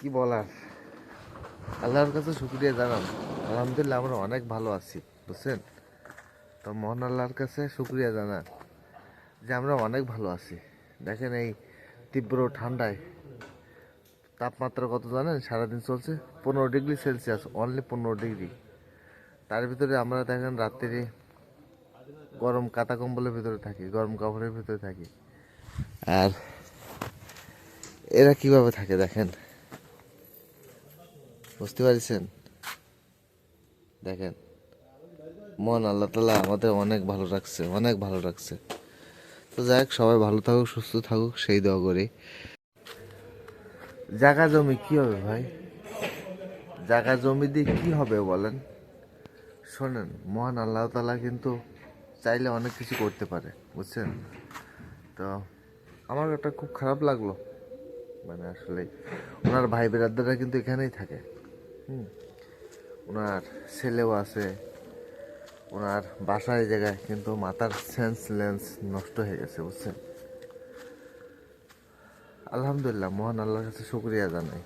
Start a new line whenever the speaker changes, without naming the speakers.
কি বলার? আল্লাহর কাছে শুক্রিয়া জানান আলহামদুলিল্লাহ, আমরা অনেক ভালো আছি, বুঝছেন? তো মহান আল্লাহর কাছে শুক্রিয়া জানান যে আমরা অনেক ভালো আছি। দেখেন এই তীব্র ঠান্ডায় তাপমাত্রা কত জানেন? সারাদিন চলছে পনেরো ডিগ্রি সেলসিয়াস অনলি পনেরো ডিগ্রি। তার ভিতরে আমরা দেখেন রাত্রি গরম কাতা কম্বলের ভিতরে থাকি, গরম কাপড়ের ভিতরে থাকি। আর এরা কীভাবে থাকে দেখেন? বুঝতে পারছেন? দেখেন, মন আল্লাহ তালা আমাদের অনেক ভালো রাখছে, অনেক ভালো রাখছে। তো যাই হোক, সবাই ভালো থাকুক, সুস্থ থাকুক, সেই দোয়া করি। জায়গা জমি কি হবে ভাই? জায়গা জমি দিয়ে কি হবে বলেন? শোনেন, মহান আল্লাহ তালা কিন্তু চাইলে অনেক কিছু করতে পারে, বুঝছেন? তো আমার একটা খুব খারাপ লাগল মানে আসলে ওনার ভাই বেরাদাররা কিন্তু এখানেই থাকে। ওনার ছেলেও আছে। ওনার বাসায় জায়গায় কিন্তু মাথার সেন্স লেন্স নষ্ট হয়ে গেছে, বুঝছেন? আলহামদুলিল্লাহ, মহান আল্লাহর কাছে শুক্রিয়া জানাই।